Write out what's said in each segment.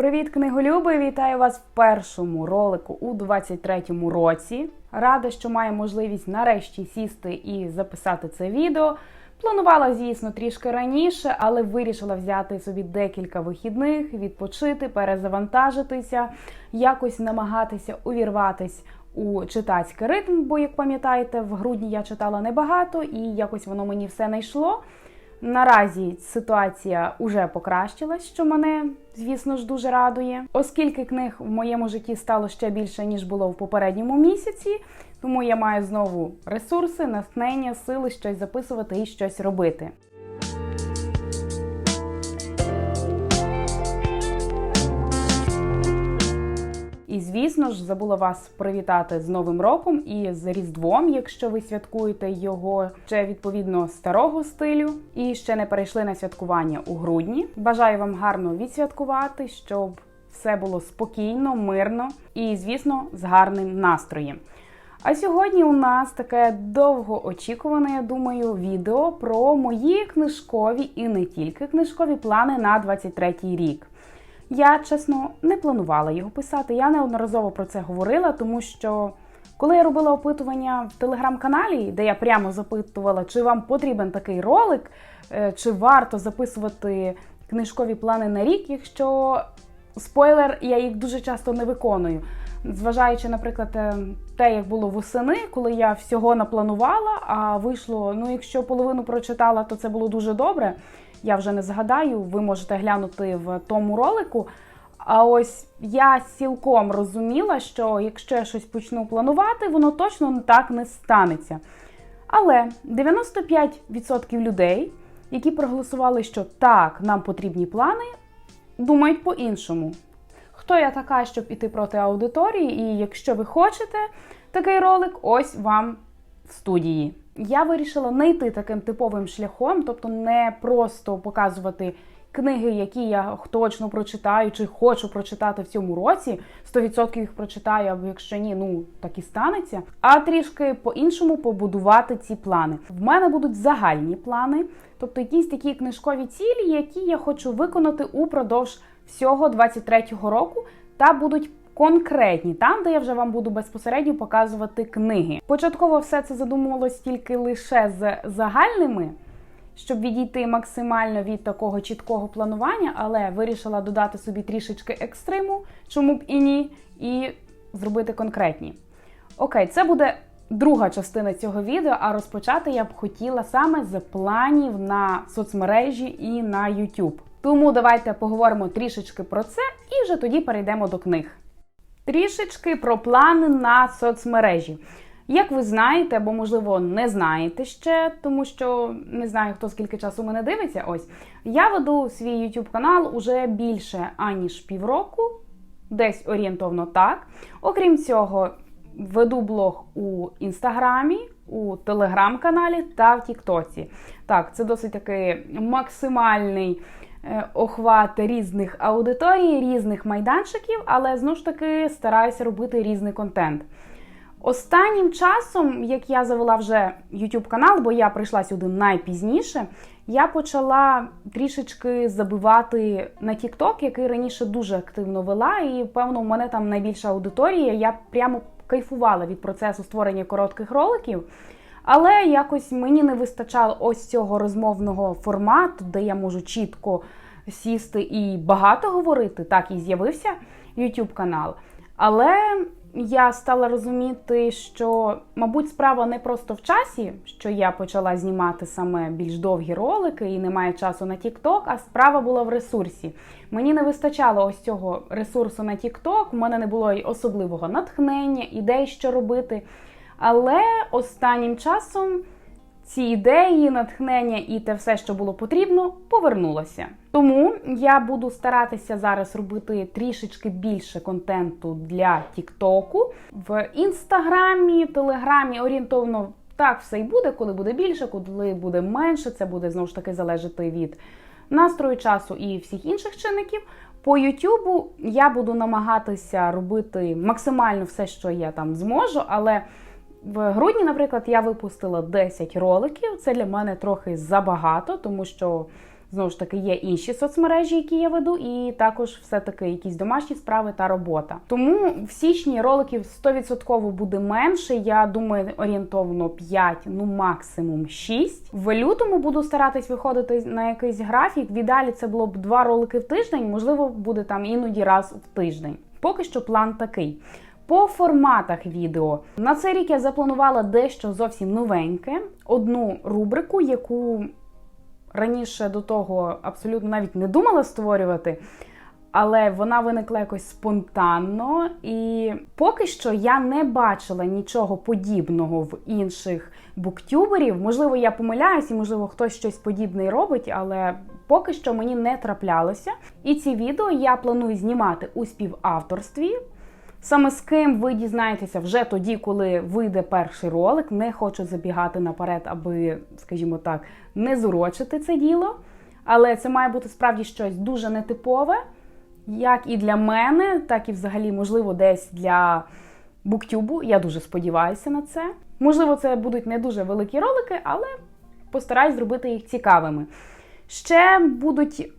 Привіт, книголюби! Вітаю вас в першому ролику у 23-му році. Рада, що маю можливість нарешті сісти і записати це відео. Планувала, звісно, трішки раніше, але вирішила взяти собі декілька вихідних, відпочити, перезавантажитися, якось намагатися увірватись у читацький ритм, бо, як пам'ятаєте, в грудні я читала небагато і якось воно мені все не йшло. Наразі ситуація уже покращилась, що мене, звісно ж, дуже радує. Оскільки книг в моєму житті стало ще більше, ніж було в попередньому місяці, тому я маю знову ресурси, натхнення, сили щось записувати і щось робити. І звісно ж, забула вас привітати з Новим роком і з Різдвом, якщо ви святкуєте його ще відповідно старого стилю, і ще не перейшли на святкування у грудні. Бажаю вам гарно відсвяткувати, щоб все було спокійно, мирно і, звісно, з гарним настроєм. А сьогодні у нас таке довгоочікуване, я думаю, відео про мої книжкові і не тільки книжкові плани на 23-й рік. Я чесно не планувала його писати. Я неодноразово про це говорила, тому що коли я робила опитування в телеграм-каналі, де я прямо запитувала, чи вам потрібен такий ролик, е, чи варто записувати книжкові плани на рік, якщо спойлер, я їх дуже часто не виконую. Зважаючи, наприклад, е, те, як було восени, коли я всього напланувала, а вийшло, ну, якщо половину прочитала, то це було дуже добре. Я вже не згадаю, ви можете глянути в тому ролику. А ось я цілком розуміла, що якщо я щось почну планувати, воно точно так не станеться. Але 95% людей, які проголосували, що так, нам потрібні плани, думають по-іншому. Хто я така, щоб іти проти аудиторії? І якщо ви хочете такий ролик, ось вам в студії. Я вирішила не йти таким типовим шляхом, тобто не просто показувати книги, які я точно прочитаю, чи хочу прочитати в цьому році. 100% їх прочитаю, або якщо ні, ну так і станеться. А трішки по-іншому побудувати ці плани. В мене будуть загальні плани, тобто якісь такі книжкові цілі, які я хочу виконати упродовж всього 23-го року, та будуть конкретні, там, де я вже вам буду безпосередньо показувати книги. Початково все це задумувалось тільки лише з загальними, щоб відійти максимально від такого чіткого планування, але вирішила додати собі трішечки екстриму, чому б і ні, і зробити конкретні. Окей, це буде. Друга частина цього відео, а розпочати я б хотіла саме з планів на соцмережі і на YouTube. Тому давайте поговоримо трішечки про це і вже тоді перейдемо до книг. Трішечки про плани на соцмережі. Як ви знаєте, або, можливо, не знаєте ще, тому що не знаю, хто скільки часу мене дивиться. Ось я веду свій YouTube канал уже більше аніж півроку, десь орієнтовно так. Окрім цього, веду блог у інстаграмі, у телеграм-каналі та в Тіктоці. Так, це досить такий максимальний. Е, охват різних аудиторій, різних майданчиків, але знову ж таки стараюся робити різний контент. Останнім часом, як я завела вже YouTube канал, бо я прийшла сюди найпізніше, я почала трішечки забивати на TikTok, який раніше дуже активно вела, і певно, в мене там найбільша аудиторія. Я прямо кайфувала від процесу створення коротких роликів. Але якось мені не вистачало ось цього розмовного формату, де я можу чітко сісти і багато говорити. Так і з'явився YouTube канал. Але я стала розуміти, що, мабуть, справа не просто в часі, що я почала знімати саме більш довгі ролики і немає часу на TikTok, а справа була в ресурсі. Мені не вистачало ось цього ресурсу на TikTok, у мене не було й особливого натхнення, ідей, що робити. Але останнім часом ці ідеї, натхнення і те все, що було потрібно, повернулося. Тому я буду старатися зараз робити трішечки більше контенту для Тіктоку в інстаграмі, телеграмі орієнтовно так все й буде, коли буде більше, коли буде менше. Це буде знову ж таки залежати від настрою часу і всіх інших чинників. По Ютубу я буду намагатися робити максимально все, що я там зможу, але в грудні, наприклад, я випустила 10 роликів. Це для мене трохи забагато, тому що Знову ж таки, є інші соцмережі, які я веду, і також все-таки якісь домашні справи та робота. Тому в січні роликів 100% буде менше. Я думаю, орієнтовно 5, ну максимум 6. В лютому буду старатись виходити на якийсь графік. В ідеалі це було б два ролики в тиждень, можливо, буде там іноді раз в тиждень. Поки що план такий. По форматах відео на цей рік я запланувала дещо зовсім новеньке, одну рубрику, яку раніше до того абсолютно навіть не думала створювати, але вона виникла якось спонтанно. І поки що я не бачила нічого подібного в інших буктюберів. Можливо, я помиляюсь, і можливо, хтось щось подібне робить, але поки що мені не траплялося. І ці відео я планую знімати у співавторстві. Саме з ким ви дізнаєтеся вже тоді, коли вийде перший ролик. Не хочу забігати наперед, аби, скажімо так, не зурочити це діло. Але це має бути справді щось дуже нетипове, як і для мене, так і взагалі, можливо, десь для буктюбу. Я дуже сподіваюся на це. Можливо, це будуть не дуже великі ролики, але постараюсь зробити їх цікавими. Ще будуть,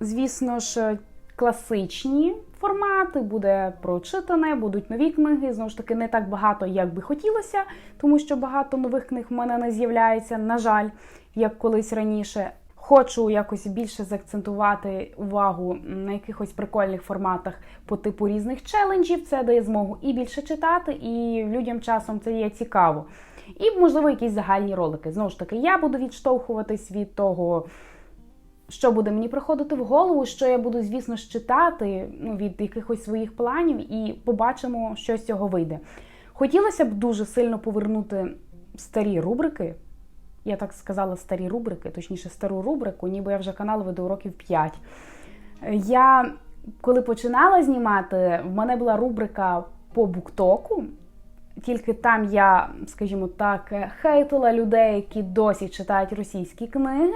звісно ж, класичні формати, буде прочитане, будуть нові книги. Знову ж таки, не так багато, як би хотілося, тому що багато нових книг в мене не з'являється, на жаль, як колись раніше. Хочу якось більше заакцентувати увагу на якихось прикольних форматах по типу різних челенджів. Це дає змогу і більше читати, і людям часом це є цікаво. І, можливо, якісь загальні ролики. Знову ж таки, я буду відштовхуватись від того що буде мені приходити в голову, що я буду, звісно читати ну, від якихось своїх планів, і побачимо, що з цього вийде. Хотілося б дуже сильно повернути старі рубрики. Я так сказала, старі рубрики, точніше, стару рубрику, ніби я вже канал веду років 5. Я коли починала знімати, в мене була рубрика по буктоку. Тільки там я, скажімо так, хейтила людей, які досі читають російські книги.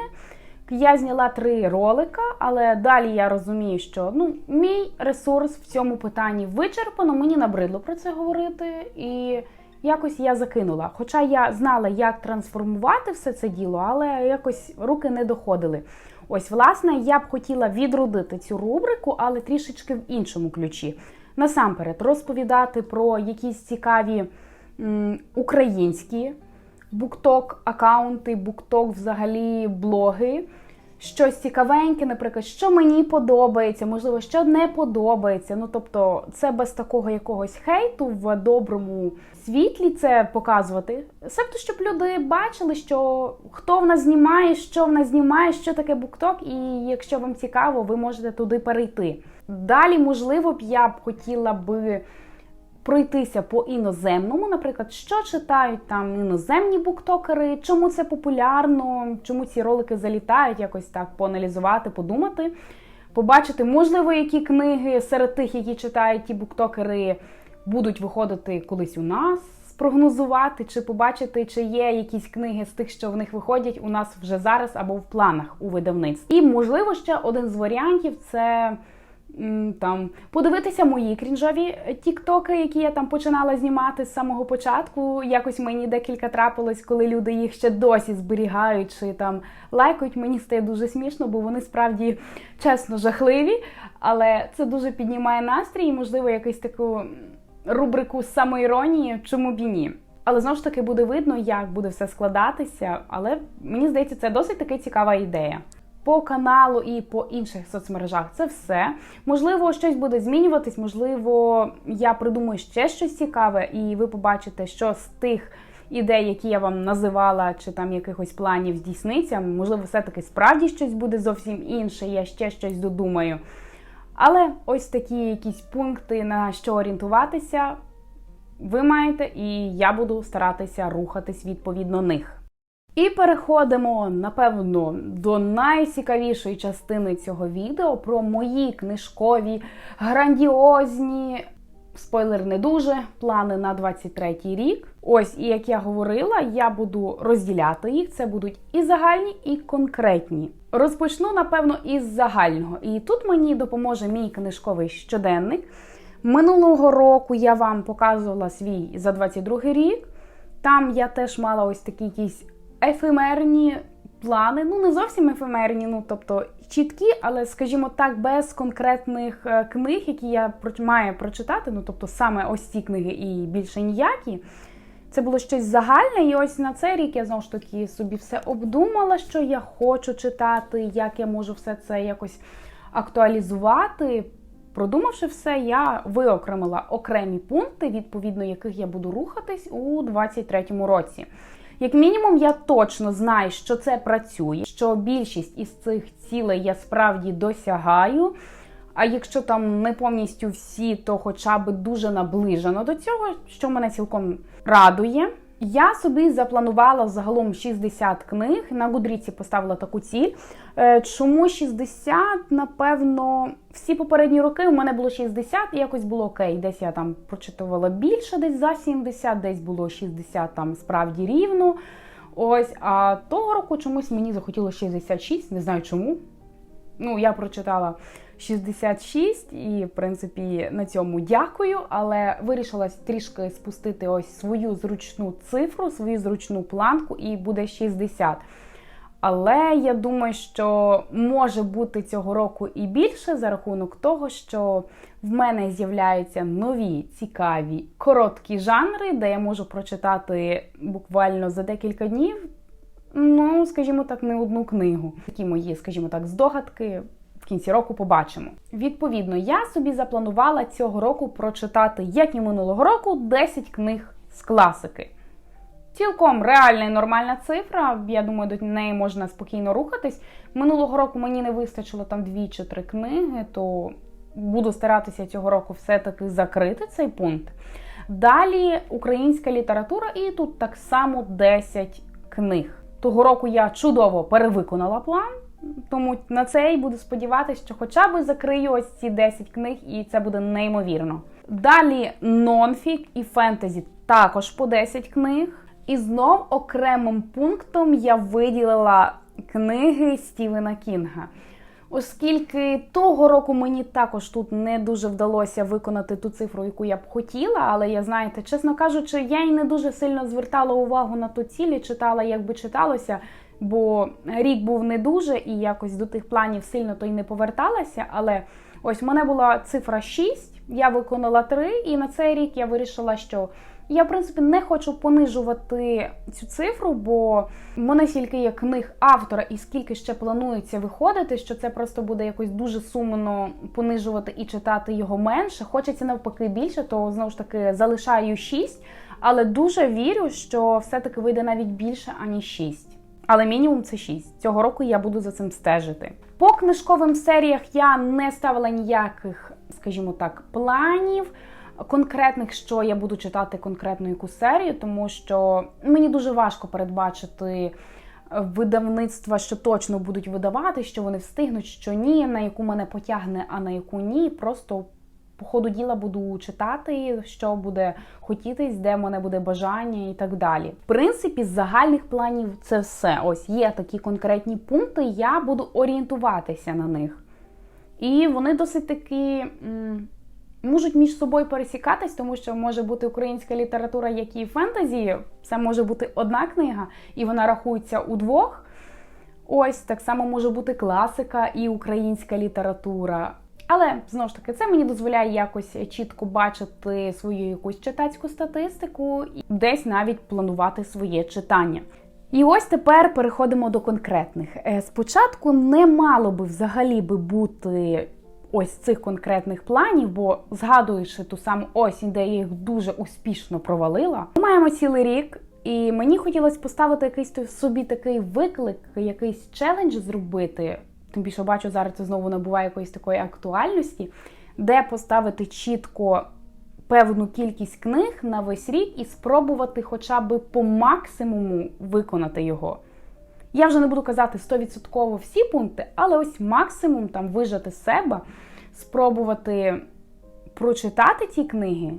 Я зняла три ролика, але далі я розумію, що ну мій ресурс в цьому питанні вичерпано, мені набридло про це говорити, і якось я закинула. Хоча я знала, як трансформувати все це діло, але якось руки не доходили. Ось, власне, я б хотіла відродити цю рубрику, але трішечки в іншому ключі. Насамперед, розповідати про якісь цікаві м, українські букток аккаунти, букток взагалі блоги. Щось цікавеньке, наприклад, що мені подобається, можливо, що не подобається. Ну, тобто, це без такого якогось хейту в доброму світлі це показувати. Себто, щоб люди бачили, що хто в нас знімає, що в нас знімає, що таке букток, і якщо вам цікаво, ви можете туди перейти. Далі, можливо, б я б хотіла би пройтися по іноземному, наприклад, що читають там іноземні буктокери, чому це популярно, чому ці ролики залітають, якось так поаналізувати, подумати, побачити, можливо, які книги серед тих, які читають ті буктокери, будуть виходити колись у нас. Спрогнозувати чи побачити, чи є якісь книги з тих, що в них виходять у нас вже зараз або в планах у видавництві. І можливо ще один з варіантів це там подивитися мої крінжові тіктоки, які я там починала знімати з самого початку. Якось мені декілька трапилось, коли люди їх ще досі зберігають чи там лайкають. Мені стає дуже смішно, бо вони справді чесно жахливі. Але це дуже піднімає настрій і, можливо, якусь таку рубрику самоіронії, чому б і ні. Але знову ж таки буде видно, як буде все складатися. Але мені здається, це досить таки цікава ідея по каналу і по інших соцмережах. Це все. Можливо, щось буде змінюватись, можливо, я придумаю ще щось цікаве, і ви побачите, що з тих. Ідей, які я вам називала, чи там якихось планів здійсниться, можливо, все-таки справді щось буде зовсім інше, я ще щось додумаю. Але ось такі якісь пункти, на що орієнтуватися, ви маєте, і я буду старатися рухатись відповідно них. І переходимо, напевно, до найцікавішої частини цього відео про мої книжкові грандіозні. Спойлер не дуже, плани на 23-й рік. Ось, і як я говорила, я буду розділяти їх. Це будуть і загальні, і конкретні. Розпочну, напевно, із загального. І тут мені допоможе мій книжковий щоденник. Минулого року я вам показувала свій за 22 рік. Там я теж мала ось такі якісь ефемерні, плани, ну не зовсім ефемерні, ну тобто чіткі, але, скажімо так, без конкретних е, книг, які я маю прочитати. Ну тобто саме ось ці книги і більше ніякі. Це було щось загальне, і ось на цей рік я знову ж таки собі все обдумала, що я хочу читати, як я можу все це якось актуалізувати. Продумавши все, я виокремила окремі пункти, відповідно яких я буду рухатись у 23-му році. Як мінімум, я точно знаю, що це працює, що більшість із цих цілей я справді досягаю. А якщо там не повністю всі, то хоча б дуже наближено до цього, що мене цілком радує. Я собі запланувала загалом 60 книг. На Гудріці поставила таку ціль. Е, Чому 60? Напевно, всі попередні роки у мене було 60 і якось було окей. Десь я там прочитувала більше, десь за 70, десь було 60 там справді рівно. Ось, а того року чомусь мені захотілося 66, не знаю чому. Ну, я прочитала 66 і, в принципі, на цьому дякую, але вирішила трішки спустити ось свою зручну цифру, свою зручну планку, і буде 60. Але я думаю, що може бути цього року і більше за рахунок того, що в мене з'являються нові цікаві короткі жанри, де я можу прочитати буквально за декілька днів. Ну, скажімо так, не одну книгу. Такі мої, скажімо так, здогадки. В кінці року побачимо. Відповідно, я собі запланувала цього року прочитати, як і минулого року, 10 книг з класики. Цілком реальна і нормальна цифра. Я думаю, до неї можна спокійно рухатись. Минулого року мені не вистачило там дві чи три книги, то буду старатися цього року все-таки закрити цей пункт. Далі українська література, і тут так само 10 книг. Того року я чудово перевиконала план. Тому на цей буду сподіватися, що хоча б закрию ось ці 10 книг, і це буде неймовірно. Далі нонфік і фентезі також по 10 книг. І знов окремим пунктом я виділила книги Стівена Кінга. Оскільки того року мені також тут не дуже вдалося виконати ту цифру, яку я б хотіла, але я знаєте, чесно кажучи, я й не дуже сильно звертала увагу на ту ціль і читала, як би читалося, бо рік був не дуже і якось до тих планів сильно то й не поверталася. Але ось в мене була цифра 6, я виконала 3, і на цей рік я вирішила, що я, в принципі, не хочу понижувати цю цифру, бо в мене стільки є книг автора, і скільки ще планується виходити, що це просто буде якось дуже сумно понижувати і читати його менше. Хочеться навпаки більше, то знову ж таки залишаю 6, але дуже вірю, що все-таки вийде навіть більше, аніж 6. Але мінімум це 6. Цього року я буду за цим стежити. По книжковим серіях я не ставила ніяких, скажімо так, планів конкретних, що я буду читати конкретну яку серію, тому що мені дуже важко передбачити видавництва, що точно будуть видавати, що вони встигнуть, що ні, на яку мене потягне, а на яку ні. Просто по ходу діла буду читати, що буде хотітись, де в мене буде бажання і так далі. В принципі, з загальних планів це все. Ось є такі конкретні пункти, я буду орієнтуватися на них. І вони досить такі. М можуть між собою пересікатись, тому що може бути українська література, як і фентезі. Це може бути одна книга, і вона рахується у двох. Ось так само може бути класика і українська література. Але знову ж таки, це мені дозволяє якось чітко бачити свою якусь читацьку статистику і десь навіть планувати своє читання. І ось тепер переходимо до конкретних. Спочатку не мало би взагалі би бути ось цих конкретних планів, бо згадуючи ту саму осінь, де я їх дуже успішно провалила, ми маємо цілий рік. І мені хотілося поставити якийсь собі такий виклик, якийсь челендж зробити. Тим більше бачу, зараз це знову набуває якоїсь такої актуальності, де поставити чітко певну кількість книг на весь рік і спробувати хоча б по максимуму виконати його. Я вже не буду казати 100% всі пункти, але ось максимум там вижати себе, спробувати прочитати ті книги.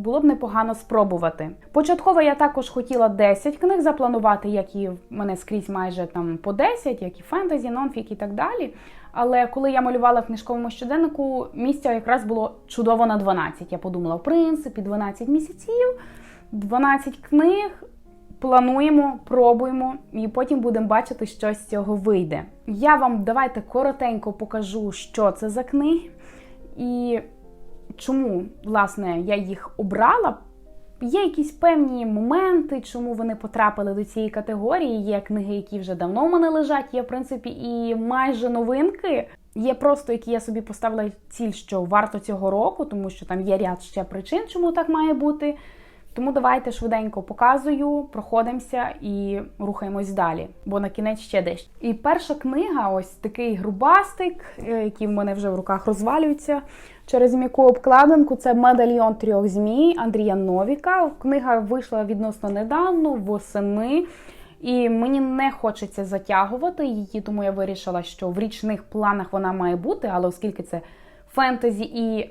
Було б непогано спробувати. Початково я також хотіла 10 книг запланувати, як і в мене скрізь майже там по 10, як і фентезі, нонфік і так далі. Але коли я малювала в книжковому щоденнику, місця якраз було чудово на 12. Я подумала, в принципі, 12 місяців, 12 книг Плануємо, пробуємо, і потім будемо бачити, що з цього вийде. Я вам давайте коротенько покажу, що це за книги, і чому, власне, я їх обрала. Є якісь певні моменти, чому вони потрапили до цієї категорії. Є книги, які вже давно в мене лежать, є, в принципі, і майже новинки. Є просто, які я собі поставила ціль, що варто цього року, тому що там є ряд ще причин, чому так має бути. Тому давайте швиденько показую, проходимося і рухаємось далі, бо на кінець ще дещо. І перша книга ось такий грубастик, е, який в мене вже в руках розвалюється. Через м'яку обкладинку це медальйон трьох змій Андрія Новіка. Книга вийшла відносно недавно, восени. І мені не хочеться затягувати її, тому я вирішила, що в річних планах вона має бути, але оскільки це фентезі, і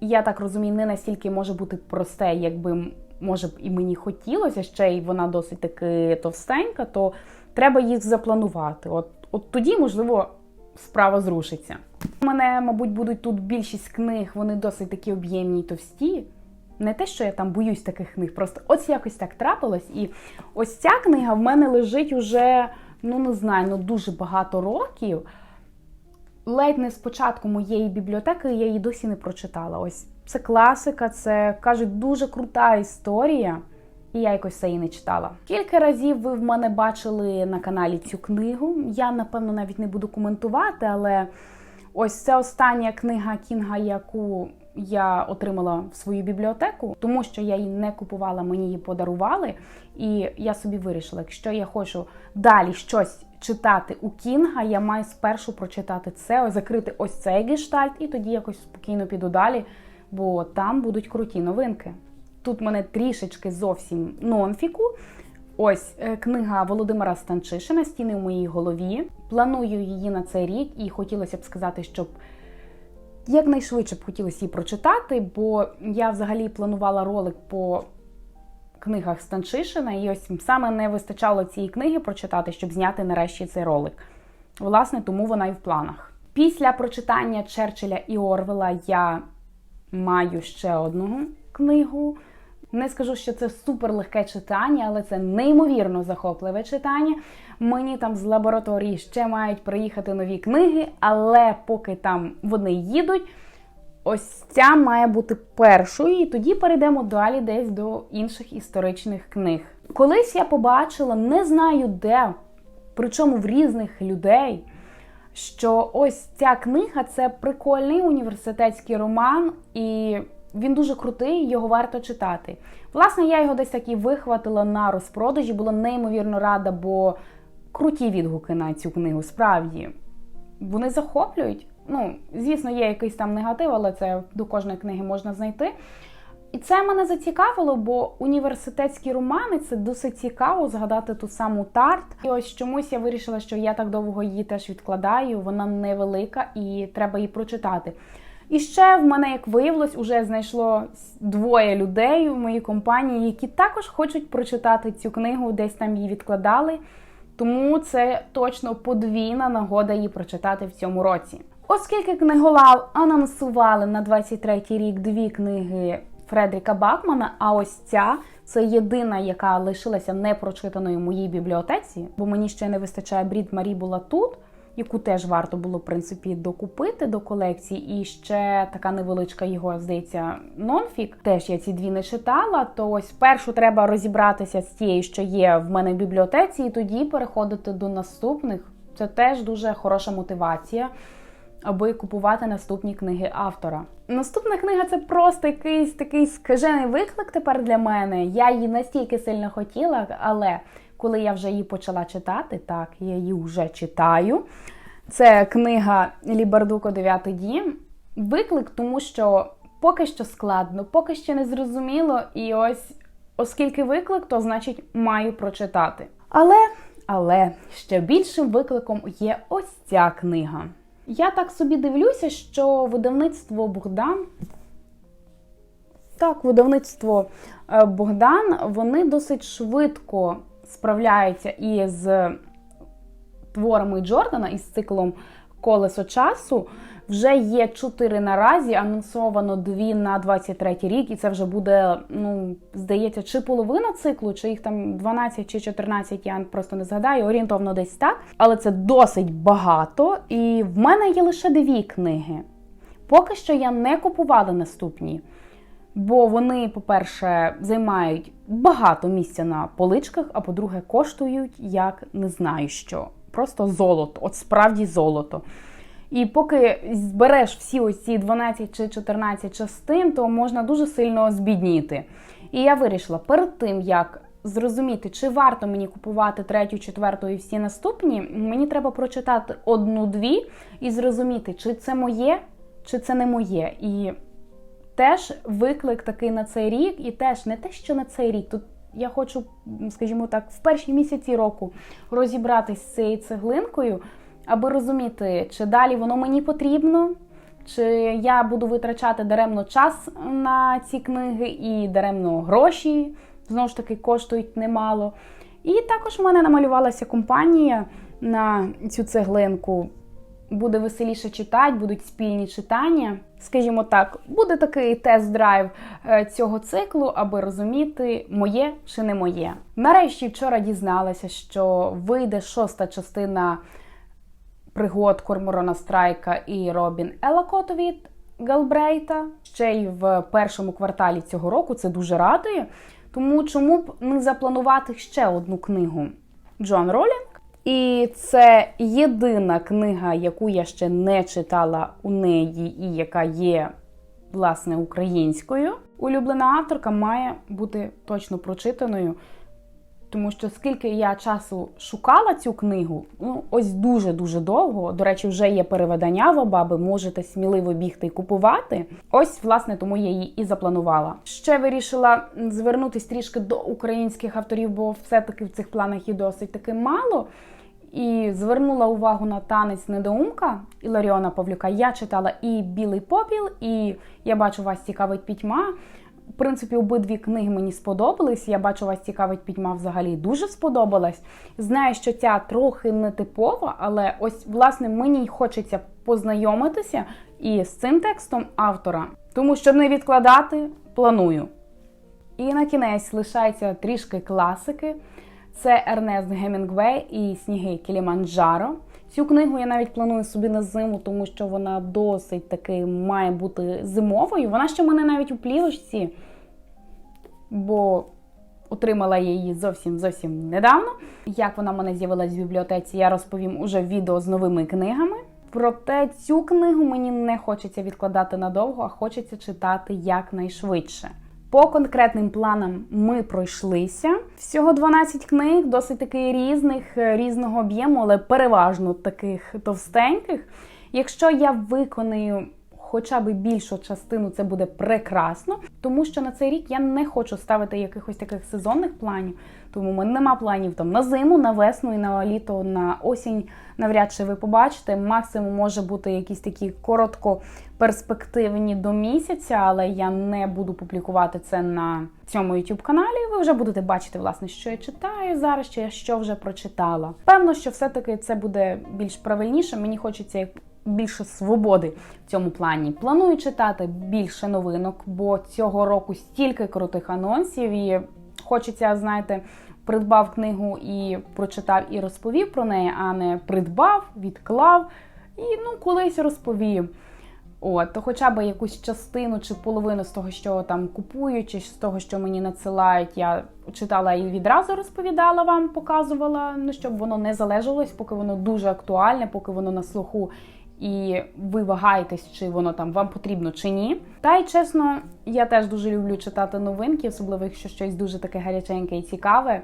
я так розумію, не настільки може бути просте, якби може б і мені хотілося, ще й вона досить таки товстенька, то треба їх запланувати. От, От тоді, можливо, справа зрушиться. У мене, мабуть, будуть тут більшість книг, вони досить такі об'ємні й товсті. Не те, що я там боюсь таких книг, просто ось якось так трапилось. І ось ця книга в мене лежить уже, ну не знаю, ну дуже багато років. Ледь не з початку моєї бібліотеки я її досі не прочитала. Ось це класика, це кажуть дуже крута історія, і я якось це її не читала. Кілька разів ви в мене бачили на каналі цю книгу. Я, напевно, навіть не буду коментувати, але ось це остання книга Кінга, яку я отримала в свою бібліотеку, тому що я її не купувала, мені її подарували. І я собі вирішила, якщо я хочу далі щось читати у Кінга, я маю спершу прочитати це, закрити ось цей гештальт, і тоді якось спокійно піду далі, бо там будуть круті новинки. Тут мене трішечки зовсім нонфіку. Ось е, книга Володимира Станчишина Стіни в моїй голові. Планую її на цей рік, і хотілося б сказати, щоб якнайшвидше б хотілося її прочитати, бо я взагалі планувала ролик по книгах Станчишина, і ось саме не вистачало цієї книги прочитати, щоб зняти нарешті цей ролик. Власне, тому вона і в планах. Після прочитання Черчилля і Орвела я маю ще одну книгу. Не скажу, що це супер легке читання, але це неймовірно захопливе читання. Мені там з лабораторії ще мають приїхати нові книги, але поки там вони їдуть, ось ця має бути першою, і тоді перейдемо далі десь до інших історичних книг. Колись я побачила, не знаю де, причому в різних людей. Що ось ця книга це прикольний університетський роман, і він дуже крутий, його варто читати. Власне, я його десь таки вихватила на розпродажі, була неймовірно рада, бо круті відгуки на цю книгу. Справді вони захоплюють. Ну, звісно, є якийсь там негатив, але це до кожної книги можна знайти. І це мене зацікавило, бо університетські романи це досить цікаво згадати ту саму тарт. І ось чомусь я вирішила, що я так довго її теж відкладаю. Вона невелика і треба її прочитати. І ще в мене, як виявилось, уже знайшло двоє людей в моїй компанії, які також хочуть прочитати цю книгу, десь там її відкладали. Тому це точно подвійна нагода її прочитати в цьому році. Оскільки книголав анонсували на 23-й рік дві книги Фредріка Бакмана, а ось ця це єдина, яка лишилася непрочитаною в моїй бібліотеці, бо мені ще не вистачає брід Марі була тут яку теж варто було в принципі докупити до колекції. І ще така невеличка його здається нонфік. Теж я ці дві не читала. То ось першу треба розібратися з тією, що є в мене в бібліотеці, і тоді переходити до наступних. Це теж дуже хороша мотивація. Аби купувати наступні книги автора. Наступна книга це просто якийсь такий скажений виклик тепер для мене. Я її настільки сильно хотіла, але коли я вже її почала читати, так, я її вже читаю. Це книга Лібардуко Дев'ятий дім. Виклик, тому що поки що складно, поки що не зрозуміло, і ось, оскільки виклик, то значить маю прочитати. Але, але ще більшим викликом є ось ця книга. Я так собі дивлюся, що видавництво Богдан. Так, видавництво е, Богдан, вони досить швидко справляється із творами Джордана із циклом Колесо часу. Вже є чотири наразі, анонсовано дві на 23 рік, і це вже буде, ну здається, чи половина циклу, чи їх там 12 чи 14, я просто не згадаю, орієнтовно десь так. Але це досить багато. І в мене є лише дві книги. Поки що я не купувала наступні. Бо вони, по-перше, займають багато місця на поличках, а по-друге, коштують як не знаю що. Просто золото, от справді золото. І поки збереш всі ось ці 12 чи 14 частин, то можна дуже сильно збідніти. І я вирішила перед тим, як зрозуміти, чи варто мені купувати третю, четверту і всі наступні, мені треба прочитати одну-дві і зрозуміти, чи це моє, чи це не моє. І теж виклик такий на цей рік, і теж не те, що на цей рік. Тут я хочу, скажімо так, в перші місяці року розібратись з цією цеглинкою, аби розуміти, чи далі воно мені потрібно, чи я буду витрачати даремно час на ці книги і даремно гроші, знову ж таки, коштують немало. І також в мене намалювалася компанія на цю цеглинку. Буде веселіше читати, будуть спільні читання. Скажімо так, буде такий тест-драйв е, цього циклу, аби розуміти, моє чи не моє. Нарешті вчора дізналася, що вийде шоста частина пригод Корморона Страйка і Робін Елакоту від Галбрейта. Ще й в першому кварталі цього року це дуже радує. Тому чому б не запланувати ще одну книгу Джон Ролінг? І це єдина книга, яку я ще не читала у неї, і яка є власне українською. Улюблена авторка має бути точно прочитаною. Тому що скільки я часу шукала цю книгу, ну ось дуже-дуже довго. До речі, вже є переведення в Обаби, можете сміливо бігти і купувати. Ось, власне, тому я її і запланувала. Ще вирішила звернутися трішки до українських авторів, бо все-таки в цих планах є досить таки мало. І звернула увагу на танець недоумка Іларіона Павлюка. Я читала і Білий попіл, і я бачу, вас цікавить пітьма. В принципі, обидві книги мені сподобались. Я бачу, вас цікавить пітьма взагалі дуже сподобалась. Знаю, що ця трохи нетипова, але ось, власне, мені хочеться познайомитися і з цим текстом автора. Тому, щоб не відкладати, планую. І на кінець лишається трішки класики. Це Ернест Гемінгвей і Сніги Кіліманджаро. Цю книгу я навіть планую собі на зиму, тому що вона досить таки має бути зимовою. Вона ще в мене навіть у плівочці, бо отримала я її зовсім зовсім недавно. Як вона в мене з'явилась в бібліотеці, я розповім уже в відео з новими книгами. Проте цю книгу мені не хочеться відкладати надовго, а хочеться читати якнайшвидше. По конкретним планам ми пройшлися. Всього 12 книг, досить таки різних, різного об'єму, але переважно таких товстеньких. Якщо я виконую хоча б більшу частину, це буде прекрасно, тому що на цей рік я не хочу ставити якихось таких сезонних планів. Тому в мене нема планів там на зиму, на весну і на літо, на осінь. Навряд чи ви побачите. Максимум може бути якісь такі короткоперспективні до місяця, але я не буду публікувати це на цьому youtube каналі. Ви вже будете бачити, власне, що я читаю зараз, чи я що вже прочитала. Певно, що все-таки це буде більш правильніше. Мені хочеться більше свободи в цьому плані. Планую читати більше новинок, бо цього року стільки крутих анонсів і хочеться, знаєте. Придбав книгу і прочитав і розповів про неї, а не придбав, відклав і ну колись розповів. От, то хоча б якусь частину чи половину з того, що там купую, чи з того, що мені надсилають, я читала і відразу розповідала вам, показувала, ну щоб воно не залежалось, поки воно дуже актуальне, поки воно на слуху. І ви вагаєтесь, чи воно там вам потрібно чи ні. Та й чесно, я теж дуже люблю читати новинки, особливо якщо щось дуже таке гаряченьке і цікаве,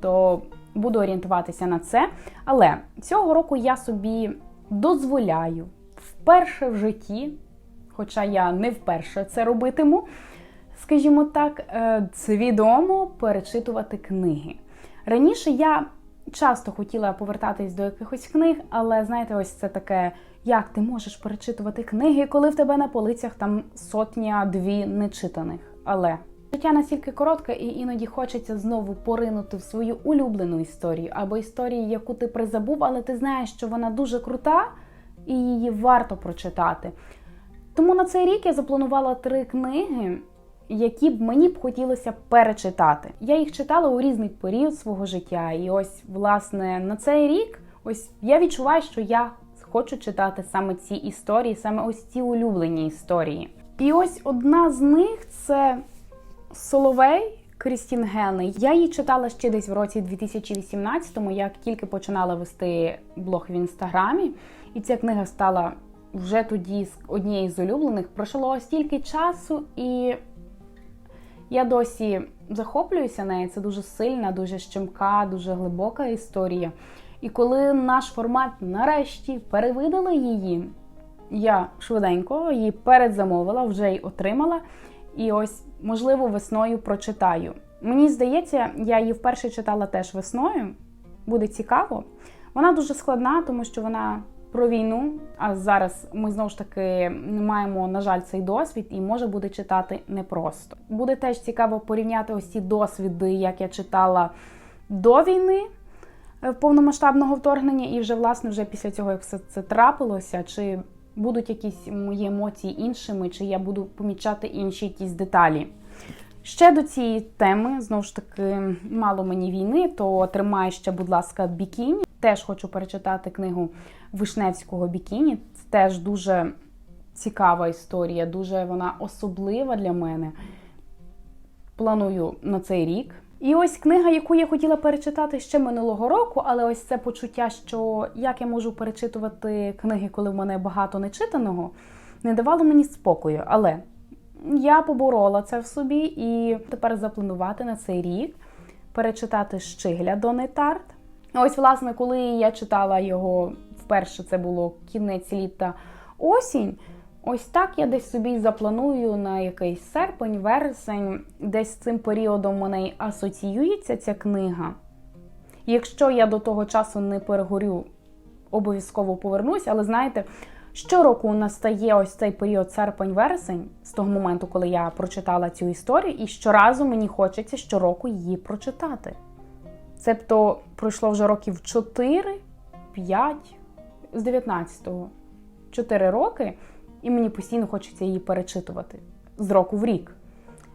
то буду орієнтуватися на це. Але цього року я собі дозволяю вперше в житті, хоча я не вперше це робитиму, скажімо так, свідомо перечитувати книги. Раніше я часто хотіла повертатись до якихось книг, але знаєте, ось це таке, як ти можеш перечитувати книги, коли в тебе на полицях там сотня-дві нечитаних. Але життя настільки коротке, і іноді хочеться знову поринути в свою улюблену історію або історію, яку ти призабув, але ти знаєш, що вона дуже крута. і її варто прочитати. Тому на цей рік я запланувала три книги, які б мені б хотілося перечитати. Я їх читала у різний період свого життя, і ось, власне, на цей рік ось я відчуваю, що я хочу читати саме ці історії, саме ось ці улюблені історії. І ось одна з них це Соловей. Крістін Генни. Я її читала ще десь в році 2018-му, як тільки починала вести блог в інстаграмі, і ця книга стала вже тоді однією з улюблених. Пройшло стільки часу, і я досі захоплююся нею. Це дуже сильна, дуже щемка, дуже глибока історія. І коли наш формат нарешті перевидали її, я швиденько її передзамовила, вже й отримала. І ось, можливо, весною прочитаю. Мені здається, я її вперше читала теж весною. Буде цікаво. Вона дуже складна, тому що вона про війну. А зараз ми знову ж таки не маємо, на жаль, цей досвід, і може буде читати непросто. Буде теж цікаво порівняти ось ці досвіди, як я читала до війни повномасштабного вторгнення, і вже, власне, вже після цього, як все це трапилося, чи будуть якісь мої емоції іншими, чи я буду помічати інші якісь деталі. Ще до цієї теми, знову ж таки, мало мені війни, то тримай ще, будь ласка, бікіні. Теж хочу перечитати книгу Вишневського Бікіні. Це теж дуже цікава історія, дуже вона особлива для мене. Планую на цей рік. І ось книга, яку я хотіла перечитати ще минулого року, але ось це почуття, що як я можу перечитувати книги, коли в мене багато нечитаного, не давало мені спокою. Але я поборола це в собі і тепер запланувати на цей рік перечитати Щигля Дони Тарт. Ось, власне, коли я читала його вперше, це було кінець літа осінь. Ось так я десь собі запланую на якийсь серпень, вересень, десь з цим періодом мене асоціюється ця книга. Якщо я до того часу не перегорю, обов'язково повернусь, але знаєте, щороку у нас стає ось цей період серпень-вересень, з того моменту, коли я прочитала цю історію, і щоразу мені хочеться щороку її прочитати. Цебто пройшло вже років 4, 5, з 19-го, 4 роки і мені постійно хочеться її перечитувати з року в рік.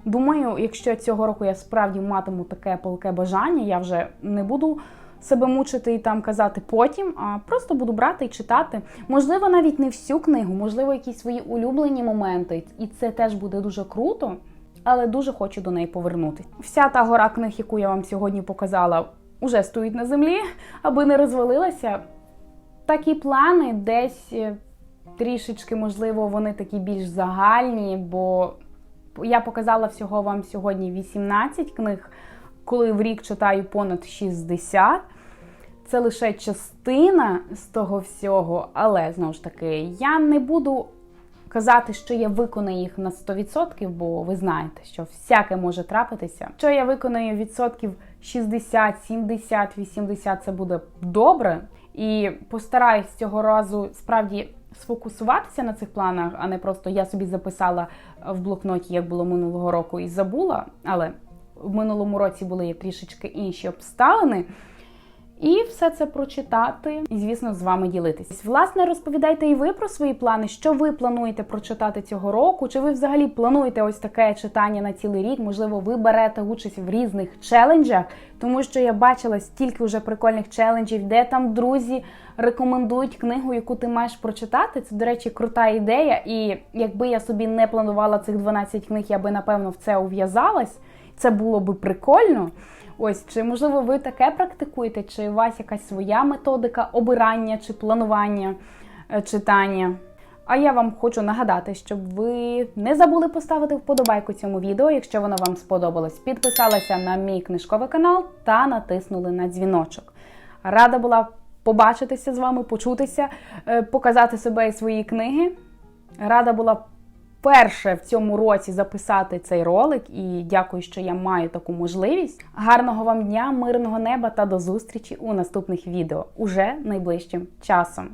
Думаю, якщо цього року я справді матиму таке палке бажання, я вже не буду себе мучити і там казати потім, а просто буду брати і читати. Можливо, навіть не всю книгу, можливо, якісь свої улюблені моменти, і це теж буде дуже круто, але дуже хочу до неї повернутися. Вся та гора книг, яку я вам сьогодні показала, уже стоїть на землі, аби не розвалилася. Такі плани десь трішечки, можливо, вони такі більш загальні, бо я показала всього вам сьогодні 18 книг, коли в рік читаю понад 60. Це лише частина з того всього, але знову ж таки, я не буду казати, що я виконую їх на 100%, бо ви знаєте, що всяке може трапитися. Що я виконую відсотків 60, 70, 80, це буде добре. І постараюсь цього разу справді сфокусуватися на цих планах, а не просто я собі записала в блокноті, як було минулого року, і забула. Але в минулому році були трішечки інші обставини. І все це прочитати, і, звісно, з вами ділитись. Власне, розповідайте і ви про свої плани, що ви плануєте прочитати цього року, чи ви взагалі плануєте ось таке читання на цілий рік? Можливо, ви берете участь в різних челенджах, тому що я бачила стільки вже прикольних челенджів, де там друзі рекомендують книгу, яку ти маєш прочитати. Це, до речі, крута ідея. І якби я собі не планувала цих 12 книг, я би напевно в це ув'язалась. Це було би прикольно. Ось, чи можливо ви таке практикуєте, чи у вас якась своя методика обирання чи планування е, читання? А я вам хочу нагадати, щоб ви не забули поставити вподобайку цьому відео, якщо воно вам сподобалось. Підписалися на мій книжковий канал та натиснули на дзвіночок. Рада була побачитися з вами, почутися, е, показати себе і свої книги. Рада була вперше в цьому році записати цей ролик і дякую, що я маю таку можливість. Гарного вам дня, мирного неба та до зустрічі у наступних відео уже найближчим часом.